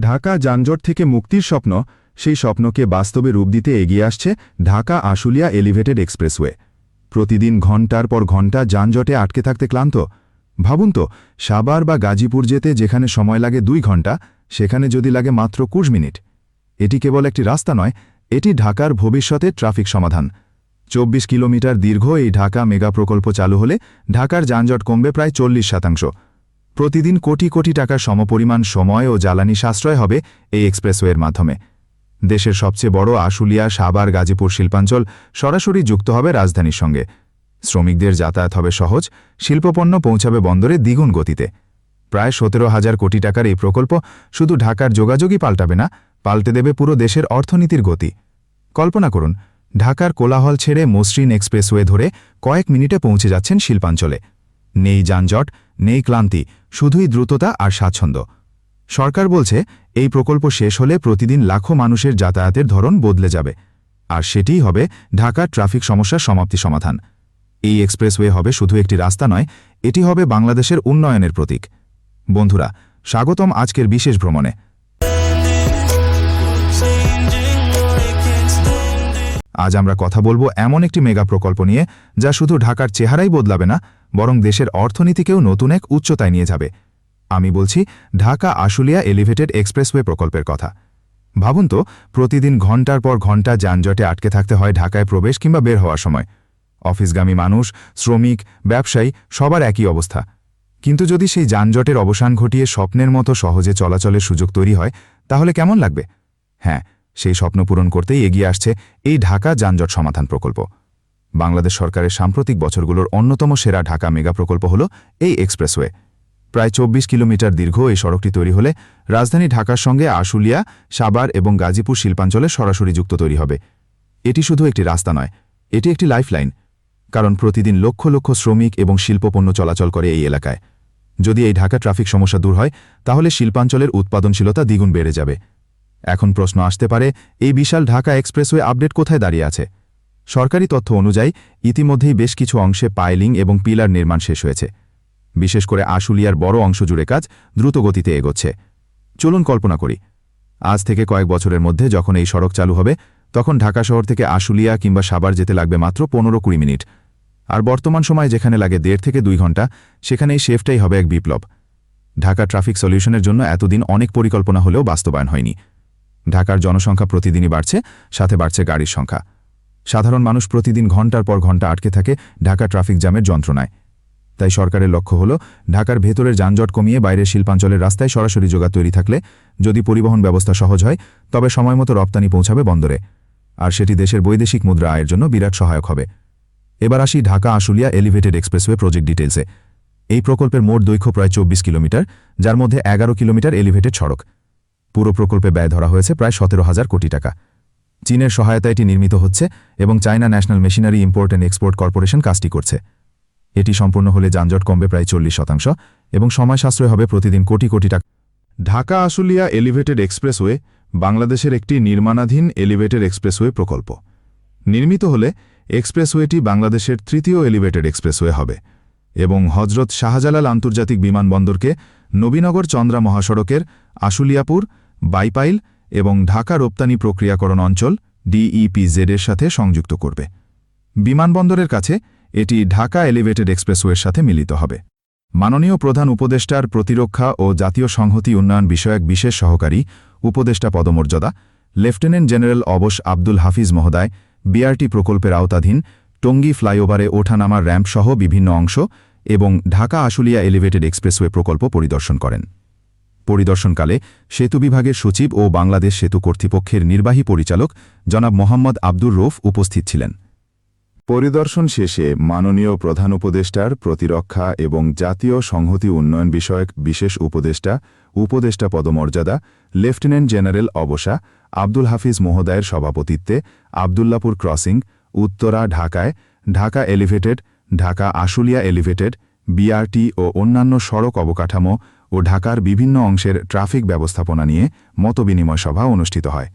ঢাকা যানজট থেকে মুক্তির স্বপ্ন, সেই স্বপ্নকে বাস্তবে রূপ দিতে এগিয়ে আসছে ঢাকা আশুলিয়া এলিভেটেড এক্সপ্রেসওয়ে। প্রতিদিন ঘণ্টার পর ঘণ্টা যানজটে আটকে থাকতে ক্লান্ত। ভাবুন তো সাবার বা গাজীপুর যেতে যেখানে সময় লাগে দুই ঘণ্টা, সেখানে যদি লাগে মাত্র কুশ মিনিট। এটি কেবল একটি রাস্তা নয়, এটি ঢাকার ভবিষ্যতে ট্রাফিক সমাধান। চব্বিশ কিলোমিটার দীর্ঘ এই ঢাকা মেগা প্রকল্প চালু হলে ঢাকার যানজট কমবে প্রায় চল্লিশ শতাংশ। প্রতিদিন কোটি কোটি টাকার সমপরিমাণ সময় ও জ্বালানি সাশ্রয় হবে এই এক্সপ্রেসওয়ের মাধ্যমে। দেশের সবচেয়ে বড় আশুলিয়া সাবার গাজীপুর শিল্পাঞ্চল সরাসরি যুক্ত হবে রাজধানীর সঙ্গে। শ্রমিকদের যাতায়াত হবে সহজ, শিল্পপণ্য পৌঁছাবে বন্দরে দ্বিগুণ গতিতে। প্রায় সতেরো হাজার কোটি টাকার এই প্রকল্প শুধু ঢাকার যোগাযোগই পাল্টাবে না, পাল্টে দেবে পুরো দেশের অর্থনীতির গতি। কল্পনা করুন, ঢাকার কোলাহল ছেড়ে মসৃণ এক্সপ্রেসওয়ে ধরে কয়েক মিনিটে পৌঁছে যাচ্ছেন শিল্পাঞ্চলে। নেই যানজট, নেই ক্লান্তি, শুধুই দ্রুততা আর স্বাচ্ছন্দ্য। সরকার বলছে, এই প্রকল্প শেষ হলে প্রতিদিন লাখো মানুষের যাতায়াতের ধরন বদলে যাবে। আর সেটিই হবে ঢাকার ট্রাফিক সমস্যার সমাপ্তি সমাধান। এই এক্সপ্রেসওয়ে হবে শুধু একটি রাস্তা নয়, এটি হবে বাংলাদেশের উন্নয়নের প্রতীক। বন্ধুরা, স্বাগতম আজকের বিশেষ ভ্রমণে। আজ আমরা কথা বলব এমন একটি মেগা প্রকল্প নিয়ে যা শুধু ঢাকার চেহারাই বদলাবে না, বরং দেশের অর্থনীতিকেও নতুন এক উচ্চতায় নিয়ে যাবে। আমি বলছি, ঢাকা আশুলিয়া এলিভেটেড এক্সপ্রেসওয়ে প্রকল্পের কথা। ভাবুন তো, প্রতিদিন ঘণ্টার পর ঘণ্টা যানজটে আটকে থাকতে হয় ঢাকায় প্রবেশ কিংবা বের হওয়ার সময়। অফিসগামী মানুষ, শ্রমিক, ব্যবসায়ী, সবার একই অবস্থা। কিন্তু যদি সেই যানজটের অবসান ঘটিয়ে স্বপ্নের মতো সহজে চলাচলের সুযোগ তৈরি হয়, তাহলে কেমন লাগবে? হ্যাঁ সেই স্বপ্ন পূরণ করতেই এগিয়ে আসছে এই ঢাকা যানজট সমাধান প্রকল্প। বাংলাদেশ সরকারের সাম্প্রতিক বছরগুলোর অন্যতম সেরা ঢাকা মেগা প্রকল্প হল এই এক্সপ্রেসওয়ে। প্রায় চব্বিশ কিলোমিটার দীর্ঘ এই সড়কটি তৈরি হলে রাজধানী ঢাকার সঙ্গে আশুলিয়া, সাবার এবং গাজীপুর শিল্পাঞ্চলে সরাসরি যুক্ত তৈরি হবে। এটি শুধু একটি রাস্তা নয়, এটি একটি লাইফলাইন, কারণ প্রতিদিন লক্ষ লক্ষ শ্রমিক এবং শিল্পপণ্য চলাচল করে এই এলাকায়। যদি এই ঢাকা ট্রাফিক সমস্যা দূর হয়, তাহলে শিল্পাঞ্চলের উৎপাদনশীলতা দ্বিগুণ বেড়ে যাবে। এখন প্রশ্ন আসতে পারে, এই বিশাল ঢাকা এক্সপ্রেসওয়ে আপডেট কোথায় দাঁড়িয়ে আছে? সরকারি তথ্য অনুযায়ী, ইতিমধ্যেই বেশ কিছু অংশে পাইলিং এবং পিলার নির্মাণ শেষ হয়েছে। বিশেষ করে আশুলিয়ার বড় অংশ জুড়ে কাজ দ্রুত গতিতে এগোচ্ছে। চলুন কল্পনা করি। আজ থেকে কয়েক বছরের মধ্যে যখন এই সড়ক চালু হবে, তখন ঢাকা শহর থেকে আশুলিয়া কিংবা সাবার যেতে লাগবে মাত্র পনেরো কুড়ি মিনিট। আর বর্তমান সময় যেখানে লাগে দেড় থেকে দুই ঘণ্টা সেখানে এই শেফটাই হবে এক বিপ্লব। ঢাকা ট্রাফিক সলিউশনের জন্য এতদিন অনেক পরিকল্পনা হলেও বাস্তবায়ন হয়নি। ঢাকার জনসংখ্যা প্রতিদিনই বাড়ছে, সাথে বাড়ছে গাড়ির সংখ্যা। সাধারণ মানুষ প্রতিদিন ঘণ্টার পর ঘণ্টা আটকে থাকে ঢাকা ট্রাফিক জ্যামের যন্ত্রণায়। তাই সরকারের লক্ষ্য হল ঢাকার ভেতরের যানজট কমিয়ে বাইরের শিল্পাঞ্চলের রাস্তায় সরাসরি যোগাযোগ তৈরি থাকলে যদি পরিবহন ব্যবস্থা সহজ হয়, তবে সময়মতো রপ্তানি পৌঁছাবে বন্দরে। আর সেটি দেশের বৈদেশিক মুদ্রা আয়ের জন্য বিরাট সহায়ক হবে। এবার আসি Dhaka Ashulia elevated expressway project ডিটেলসে এই প্রকল্পের মোট দৈর্ঘ্য প্রায় চব্বিশ কিলোমিটার, যার মধ্যে এগারো কিলোমিটার এলিভেটেড সড়ক। পুরো প্রকল্পে ব্যয় ধরা হয়েছে প্রায় সতেরো হাজার কোটি টাকা। চীনের সহায়তায় এটি নির্মিত হচ্ছে এবং China National Machinery Import and Export Corporation কাজটি করছে। এটি সম্পূর্ণ হলে যানজট কমবে প্রায় চল্লিশ শতাংশ এবং সময় সাশ্রয় হবে প্রতিদিন কোটি কোটি টাকা। ঢাকা আশুলিয়া এলিভেটেড এক্সপ্রেসওয়ে বাংলাদেশের একটি নির্মাণাধীন এলিভেটেড এক্সপ্রেসওয়ে প্রকল্প। নির্মিত হলে এক্সপ্রেসওয়েটি বাংলাদেশের তৃতীয় এলিভেটেড এক্সপ্রেসওয়ে হবে এবং হজরত শাহজালাল আন্তর্জাতিক বিমানবন্দরকে নবীনগর চন্দ্রা মহাসড়কের আশুলিয়াপুর, বাইপাইল এবং ঢাকা রপ্তানি প্রক্রিয়াকরণ অঞ্চল ডিইপিজেড এর সাথে সংযুক্ত করবে। বিমানবন্দরের কাছে এটি ঢাকা এলিভেটেড এক্সপ্রেসওয়ের সাথে মিলিত হবে। মাননীয় প্রধান উপদেষ্টার প্রতিরক্ষা ও জাতীয় সংহতি উন্নয়ন বিষয়ক বিশেষ সহকারী উপদেষ্টা পদমর্যাদা, লেফটেন্যান্ট জেনারেল অবশ আব্দুল হাফিজ মহোদয়, বিআরটি প্রকল্পের আওতাধীন টঙ্গী ফ্লাইওভারে ওঠানামার র্যাম্পসহ বিভিন্ন অংশ এবং ঢাকা আশুলিয়া এলিভেটেড এক্সপ্রেসওয়ে প্রকল্প পরিদর্শন করেন। পরিদর্শনকালে সেতু বিভাগের সচিব ও বাংলাদেশ সেতু কর্তৃপক্ষের নির্বাহী পরিচালক জনাব মোহাম্মদ আব্দুর রৌফ উপস্থিত ছিলেন। পরিদর্শন শেষে মাননীয় প্রধান উপদেষ্টার প্রতিরক্ষা এবং জাতীয় সংহতি উন্নয়ন বিষয়ক বিশেষ উপদেষ্টা উপদেষ্টা পদমর্যাদা, লেফটেন্যান্ট জেনারেল অবসা, আব্দুল হাফিজ মহোদয়ের সভাপতিত্বে আবদুল্লাপুর ক্রসিং, উত্তরা ঢাকায়, Dhaka elevated, Dhaka Ashulia elevated, BRT ও অন্যান্য সড়ক অবকাঠামো ও ঢাকার বিভিন্ন অংশের ট্রাফিক ব্যবস্থাপনা নিয়ে মতবিনিময় সভা অনুষ্ঠিত হয়।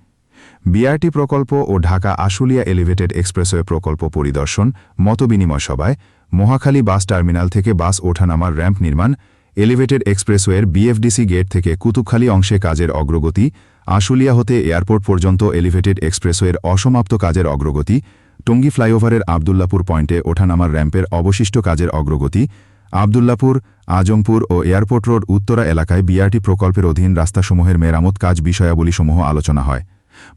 বিআরটি প্রকল্প ও ঢাকা আশুলিয়া এলিভেটেড এক্সপ্রেসওয়ে প্রকল্প পরিদর্শন, মতবিনিময় সভায় মহাখালী বাস টার্মিনাল থেকে বাস ওঠানামার র্যাম্প নির্মাণ, এলিভেটেড এক্সপ্রেসওয়ের বিএফডিসি গেট থেকে কুতুবখালী অংশে কাজের অগ্রগতি, আশুলিয়া হতে এয়ারপোর্ট পর্যন্ত এলিভেটেড এক্সপ্রেসওয়ের অসমাপ্ত কাজের অগ্রগতি, টঙ্গী ফ্লাইওভারের আবদুল্লাপুর পয়েন্টে ওঠানামার র্যাম্পের অবশিষ্ট কাজের অগ্রগতি আবদুল্লাপুর, আজমপুর ও এয়ারপোর্ট রোড উত্তরা এলাকায় বিআরটি প্রকল্পের অধীন রাস্তাসমূহের মেরামত কাজ বিষয়াবলীসমূহ আলোচনা হয়।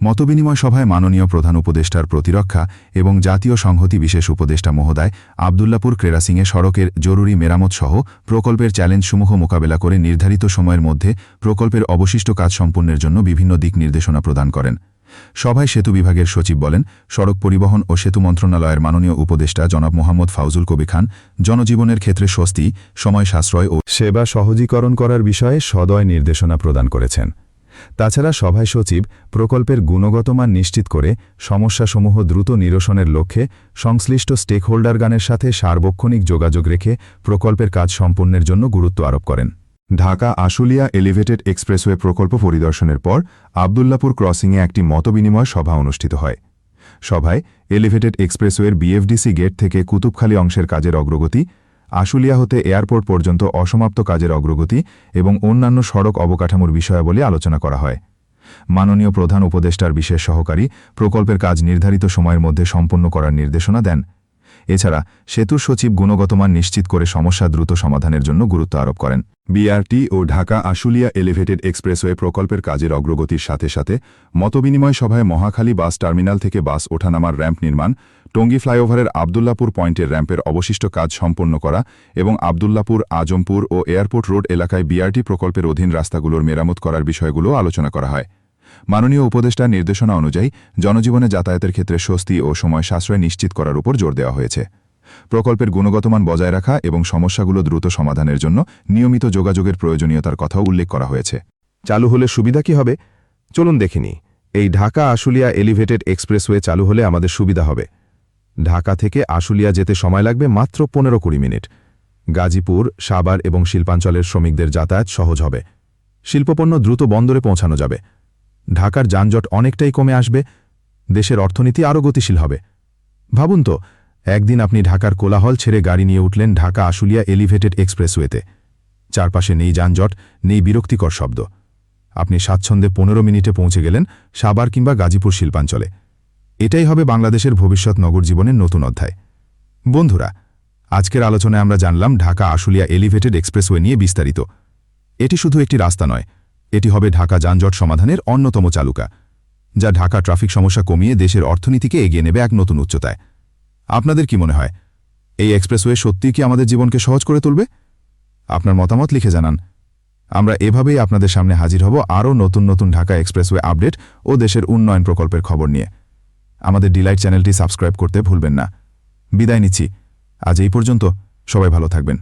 মতবিনিময় সভায় মাননীয় প্রধান উপদেষ্টার প্রতিরক্ষা এবং জাতীয় সংহতি বিশেষ উপদেষ্টা মহোদয় আবদুল্লাপুর ক্রেরাসিংয়ে সড়কের জরুরি মেরামত সহ প্রকল্পের চ্যালেঞ্জসমূহ মোকাবেলা করে নির্ধারিত সময়ের মধ্যে প্রকল্পের অবশিষ্ট কাজ সম্পন্নের জন্য বিভিন্ন দিক নির্দেশনা প্রদান করেন। সভায় সেতু বিভাগের সচিব বলেন, সড়ক পরিবহন ও সেতু মন্ত্রণালয়ের মাননীয় উপদেষ্টা জনাব মোহাম্মদ ফাউজুল কবি খান জনজীবনের ক্ষেত্রে স্বস্তি, সময় সাশ্রয় ও সেবা সহজীকরণ করার বিষয়ে সদয় নির্দেশনা প্রদান করেছেন। তাছাড়া সভায় সচিব প্রকল্পের গুণগত মান নিশ্চিত করে সমস্যাসমূহ দ্রুত নিরসনের লক্ষ্যে সংশ্লিষ্ট স্টেকহোল্ডারগানের সাথে সার্বক্ষণিক যোগাযোগ রেখে প্রকল্পের কাজ সম্পন্নের জন্য গুরুত্ব আরোপ করেন। ঢাকা আশুলিয়া এলিভেটেড এক্সপ্রেসওয়ে প্রকল্প পরিদর্শনের পর আবদুল্লাপুর ক্রসিংয়ে একটি মতবিনিময় সভা অনুষ্ঠিত হয়। সভায় এলিভেটেড এক্সপ্রেসওয়ের বিএফডিসি গেট থেকে কুতুবখালী অংশের কাজের অগ্রগতি, আশুলিয়া হতে এয়ারপোর্ট পর্যন্ত অসমাপ্ত কাজের অগ্রগতি এবং অন্যান্য সড়ক অবকাঠামোর বিষয়াবলী আলোচনা করা হয়। মাননীয় প্রধান উপদেষ্টার বিশেষ সহকারী প্রকল্পের কাজ নির্ধারিত সময়ের মধ্যে সম্পন্ন করার নির্দেশনা দেন। এছাড়া সেতুর সচিব গুণগত মান নিশ্চিত করে সমস্যা দ্রুত সমাধানের জন্য গুরুত্ব আরোপ করেন। বিআরটি ও ঢাকা আশুলিয়া এলিভেটেড এক্সপ্রেসওয়ে প্রকল্পের কাজের অগ্রগতির সাথে সাথে মতবিনিময় সভায় মহাখালী বাস টার্মিনাল থেকে বাস ওঠানামার র্যাম্প নির্মাণ, টঙ্গী ফ্লাইওভারের আবদুল্লাপুর পয়েন্টের র্যাম্পের অবশিষ্ট কাজ সম্পন্ন করা এবং আবদুল্লাপুর, আজমপুর ও এয়ারপোর্ট রোড এলাকায় বিআরটি প্রকল্পের অধীন রাস্তাগুলোর মেরামত করার বিষয়গুলো আলোচনা করা হয়। মাননীয় উপদেষ্টার নির্দেশনা অনুযায়ী জনজীবনে যাতায়াতের ক্ষেত্রে স্বস্তি ও সময় সাশ্রয় নিশ্চিত করার উপর জোর দেওয়া হয়েছে। প্রকল্পের গুণগত মান বজায় রাখা এবং সমস্যাগুলো দ্রুত সমাধানের জন্য নিয়মিত যোগাযোগের প্রয়োজনীয়তার কথাও উল্লেখ করা হয়েছে। চালু হলে সুবিধা কি হবে? চলুন দেখিনি এই ঢাকা আশুলিয়া এলিভেটেড এক্সপ্রেসওয়ে চালু হলে আমাদের সুবিধা হবে। ঢাকা থেকে আশুলিয়া যেতে সময় লাগবে মাত্র পনেরো কুড়ি মিনিট। গাজীপুর সাবার এবং শিল্পাঞ্চলের শ্রমিকদের যাতায়াত সহজ হবে। শিল্পপণ্য দ্রুত বন্দরে পৌঁছানো যাবে। ঢাকার যানজট অনেকটাই কমে আসবে, দেশের অর্থনীতি আরও গতিশীল হবে। ভাবুন তো, একদিন আপনি ঢাকার কোলাহল ছেড়ে গাড়ি নিয়ে উঠলেন ঢাকা আশুলিয়া এলিভেটেড এক্সপ্রেসওয়েতে। চারপাশে নেই যানজট, নেই বিরক্তিকর শব্দ। আপনি স্বাচ্ছন্দ্যে পনেরো মিনিটে পৌঁছে গেলেন সাবার কিংবা গাজীপুর শিল্পাঞ্চলে। এটাই হবে বাংলাদেশের ভবিষ্যৎ নগর জীবনের নতুন অধ্যায়। বন্ধুরা, আজকের আলোচনায় আমরা জানলাম ঢাকা আশুলিয়া এলিভেটেড এক্সপ্রেসওয়ে নিয়ে বিস্তারিত। এটি শুধু একটি রাস্তা নয় এটি হবে ঢাকা যানজট সমাধানের অন্যতম চালুকা, যা ঢাকা ট্রাফিক সমস্যা কমিয়ে দেশের অর্থনীতিকে এগিয়ে নেবে এক নতুন উচ্চতায়। আপনাদের কি মনে হয়? এই এক্সপ্রেসওয়ে সত্যিই কি আমাদের জীবনকে সহজ করে তুলবে? আপনার মতামত লিখে জানান। আমরা এভাবেই আপনাদের সামনে হাজির হব আরও নতুন নতুন ঢাকা এক্সপ্রেসওয়ে আপডেট ও দেশের উন্নয়ন প্রকল্পের খবর নিয়ে। আমাদের ডিলাইট চ্যানেলটি সাবস্ক্রাইব করতে ভুলবেন না। বিদায় নিচ্ছি। আজ এই পর্যন্ত সবাই ভালো থাকবেন।